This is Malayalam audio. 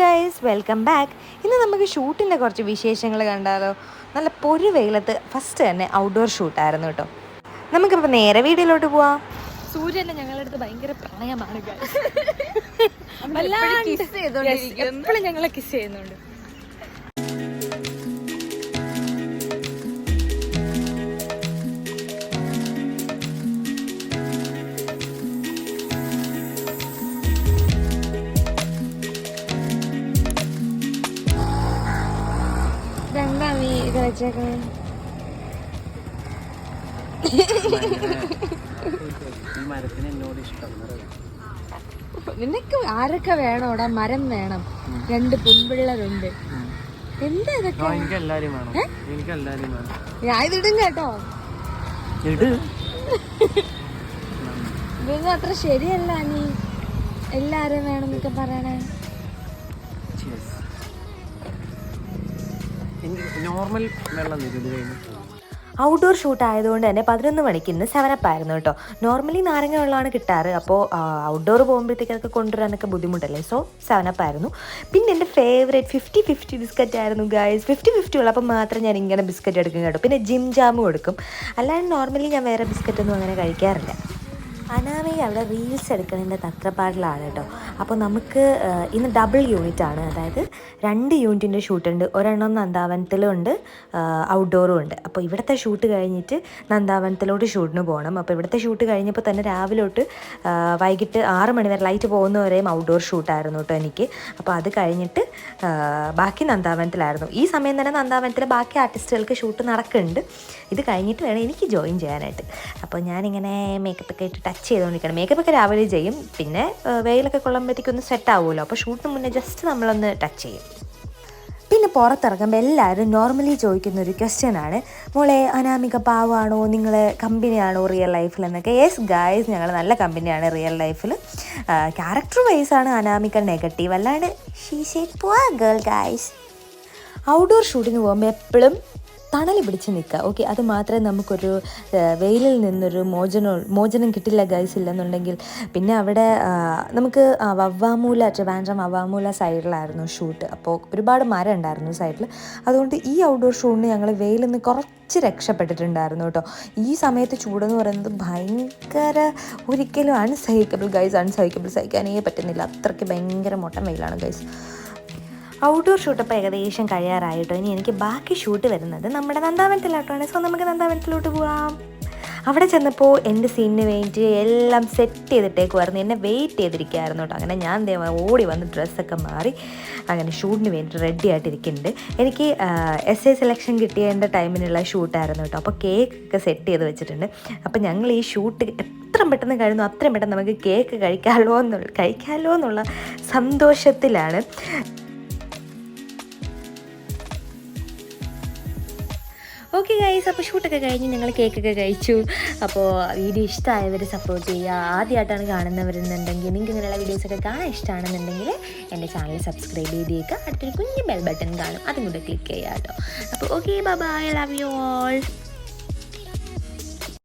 ഗൈസ് വെൽക്കം ബാക്ക് ഇന്ന് നമുക്ക് ഷൂട്ടിന്റെ കുറച്ച് വിശേഷങ്ങൾ കണ്ടാലോ? നല്ല പൊരു വെയിലത്ത് ഫസ്റ്റ് തന്നെ ഔട്ട്ഡോർ ഷൂട്ടായിരുന്നു കേട്ടോ. നമുക്കിപ്പോൾ നേരെ വീട്ടിലോട്ട് പോവാം. സൂര്യനെ ഞങ്ങളുടെ അടുത്ത് ഭയങ്കര പ്രണയമാണ്. എപ്പോഴും ഞങ്ങളെ കിസ് ചെയ്യുന്നുണ്ട്. രണ്ടാ നീ ഇത് ഇഷ്ടം നിനക്ക് ആരൊക്കെ വേണോടാ മരം വേണം. രണ്ട് പെൺപിള്ളേരുണ്ട് എന്താ ഇതൊക്കെ? ഞാൻ ഇതിടും കേട്ടോ. ഇതൊന്നും അത്ര ശരിയല്ല നീ. എല്ലാരും വേണം എന്നൊക്കെ പറയണേ. നോർമൽ വെള്ളം ഔട്ട്ഡോർ ഷൂട്ട് ആയതുകൊണ്ട് തന്നെ പതിനൊന്ന് മണിക്ക് ഇന്ന് സെവനപ്പ് ആയിരുന്നു കേട്ടോ. നോർമലി നാരങ്ങ വെള്ളമാണ് കിട്ടാറ്. അപ്പോൾ ഔട്ട്ഡോർ പോകുമ്പോഴത്തേക്കൊക്കെ കൊണ്ടുവരാനൊക്കെ ബുദ്ധിമുട്ടല്ലേ? സോ സെവനപ്പ് ആയിരുന്നു. പിന്നെ എന്റെ ഫേവറേറ്റ് ഫിഫ്റ്റി ഫിഫ്റ്റി ബിസ്ക്കറ്റ് ആയിരുന്നു ഗായ്സ് ഫിഫ്റ്റി ഫിഫ്റ്റി ഉള്ളപ്പോൾ മാത്രം ഞാൻ ഇങ്ങനെ ബിസ്ക്കറ്റ് എടുക്കും കേട്ടോ. പിന്നെ ജിം ജാമും എടുക്കും. അല്ലാണ്ട് നോർമലി ഞാൻ വേറെ ബിസ്ക്കറ്റൊന്നും അങ്ങനെ കഴിക്കാറില്ല. അനാമി അവിടെ റീൽസ് എടുക്കുന്നതിന്റെ തത്രപ്പാടിലാണ് കേട്ടോ. അപ്പോൾ നമുക്ക് ഇന്ന് ഡബിൾ യൂണിറ്റ് ആണ്. അതായത് രണ്ട് യൂണിറ്റിന്റെ ഷൂട്ടുണ്ട് ഒരെണ്ണം നന്ദാവനത്തിലും ഉണ്ട് ഔട്ട്ഡോറും ഉണ്ട്. അപ്പോൾ ഇവിടുത്തെ ഷൂട്ട് കഴിഞ്ഞിട്ട് നന്ദാവനത്തിലോട്ട് ഷൂട്ടിന് പോകണം അപ്പോൾ ഇവിടുത്തെ ഷൂട്ട് കഴിഞ്ഞപ്പോൾ തന്നെ രാവിലെ തൊട്ട് വൈകിട്ട് ആറ് മണി വരെ ലൈറ്റ് പോകുന്നവരെയും ഔട്ട്ഡോർ ഷൂട്ടായിരുന്നു കേട്ടോ എനിക്ക്. അപ്പോൾ അത് കഴിഞ്ഞിട്ട് ബാക്കി നന്ദാവനത്തിലായിരുന്നു. ഈ സമയം തന്നെ നന്ദാവനത്തിലെ ബാക്കി ആർട്ടിസ്റ്റുകൾക്ക് ഷൂട്ട് നടക്കുന്നുണ്ട്. ഇത് കഴിഞ്ഞിട്ട് വേണം എനിക്ക് ജോയിൻ ചെയ്യാനായിട്ട്. അപ്പോൾ ഞാനിങ്ങനെ മേക്കപ്പ് ഒക്കെ ഇട്ട് ടച്ച് ചെയ്തുകൊണ്ടിരിക്കണം മേക്കപ്പൊക്കെ രാവിലെ ചെയ്യും. പിന്നെ വെയിലൊക്കെ കൊള്ളുമ്പോഴത്തേക്കും ഒന്ന് സെറ്റ് ആവുമല്ലോ. അപ്പോൾ ഷൂട്ടിന് മുന്നേ ജസ്റ്റ് നമ്മളൊന്ന് ടച്ച് ചെയ്യും. പിന്നെ പുറത്തിറങ്ങുമ്പോൾ എല്ലാവരും നോർമലി ചോദിക്കുന്ന ഒരു ക്വസ്റ്റ്യൻ ആണ്. മോളെ അനാമിക പാവാണോ? നിങ്ങൾ കമ്പനിയാണോ റിയൽ ലൈഫിൽ എന്നൊക്കെ. യെസ് ഗായ്സ് ഞങ്ങൾ നല്ല കമ്പനിയാണ് റിയൽ ലൈഫിൽ ക്യാരക്ടർ വൈസ് ആണ് അനാമിക നെഗറ്റീവ് അല്ലാണ്ട് ഷീ ഗേൾ ഗായ്സ് ഔട്ട്ഡോർ ഷൂട്ടിന് പോകുമ്പോൾ എപ്പോഴും തണൽ പിടിച്ച് നിൽക്കുക. ഓക്കെ അത് മാത്രമേ നമുക്കൊരു വെയിലിൽ നിന്നൊരു മോചനം മോചനം കിട്ടില്ല ഗൈസ് ഇല്ലെന്നുണ്ടെങ്കിൽ. പിന്നെ അവിടെ നമുക്ക് വവ്വാമൂല ട്രിവാൻഡ്രം വവ്വാമൂല സൈഡിലായിരുന്നു ഷൂട്ട് അപ്പോൾ ഒരുപാട് മരം ഉണ്ടായിരുന്നു സൈഡിൽ അതുകൊണ്ട് ഈ ഔട്ട്ഡോർ ഷൂട്ടിന് ഞങ്ങൾ വെയിലിൽ നിന്ന് കുറച്ച് രക്ഷപ്പെട്ടിട്ടുണ്ടായിരുന്നു കേട്ടോ. ഈ സമയത്ത് ചൂടെന്ന് പറയുന്നത് ഭയങ്കര ഒരിക്കലും അൺസഹിക്കബിൾ ഗൈസ് അൺസഹിക്കബിൾ സഹിക്കാനേ പറ്റുന്നില്ല. അത്രയ്ക്ക് ഭയങ്കര മൊട്ടൻ വെയിലാണ് ഗൈസ് ഔട്ട്ഡോർ ഷൂട്ട് അപ്പോൾ ഏകദേശം കഴിയാറായിട്ടോ. ഇനി എനിക്ക് ബാക്കി ഷൂട്ട് വരുന്നത് നമ്മുടെ നന്ദാവനത്തിലോട്ടാണ്. സോ നമുക്ക് നന്ദാവനത്തിലോട്ട് പോവാം. അവിടെ ചെന്നപ്പോൾ എന്റെ സീനിന് വേണ്ടി എല്ലാം സെറ്റ് ചെയ്തിട്ടേക്കുമായിരുന്നു എന്നെ വെയിറ്റ് ചെയ്തിരിക്കുകയായിരുന്നു കേട്ടോ. അങ്ങനെ ഞാൻ ഓടി വന്ന് ഡ്രസ്സൊക്കെ മാറി അങ്ങനെ ഷൂട്ടിന് വേണ്ടി റെഡി ആയിട്ടിരിക്കുന്നുണ്ട്. എനിക്ക് എസ് ഐ സെലക്ഷൻ കിട്ടിയതിന്റെ ടൈമിനുള്ള ഷൂട്ടായിരുന്നു കേട്ടോ. അപ്പോൾ കേക്ക് ഒക്കെ സെറ്റ് ചെയ്ത് വെച്ചിട്ടുണ്ട്. അപ്പോൾ ഞങ്ങൾ ഈ ഷൂട്ട് എത്ര പെട്ടെന്ന് കഴിയുന്നു അത്രയും പെട്ടെന്ന് നമുക്ക് കേക്ക് കഴിക്കാമല്ലോ എന്നുള്ള കഴിക്കാമല്ലോ എന്നുള്ള സന്തോഷത്തിലാണ്. ഓക്കെ ഗൈസ് അപ്പോൾ ഷൂട്ടൊക്കെ കഴിഞ്ഞ് ഞങ്ങൾ കേക്കൊക്കെ കഴിച്ചു. അപ്പോൾ വീഡിയോ ഇഷ്ടമായവർ സപ്പോർട്ട് ചെയ്യുക. ആദ്യമായിട്ടാണ് കാണുന്നവരെന്നുണ്ടെങ്കിൽ നിങ്ങൾക്ക് ഇങ്ങനെയുള്ള വീഡിയോസൊക്കെ കാണാൻ ഇഷ്ടമാണെന്നുണ്ടെങ്കിൽ എന്റെ ചാനൽ സബ്സ്ക്രൈബ് ചെയ്തേക്കുക അടുത്തൊരു കുഞ്ഞ് ബെൽ ബട്ടൺ കാണും. അതും കൂടെ ക്ലിക്ക് ചെയ്യുക കേട്ടോ. അപ്പോൾ okay bye love you all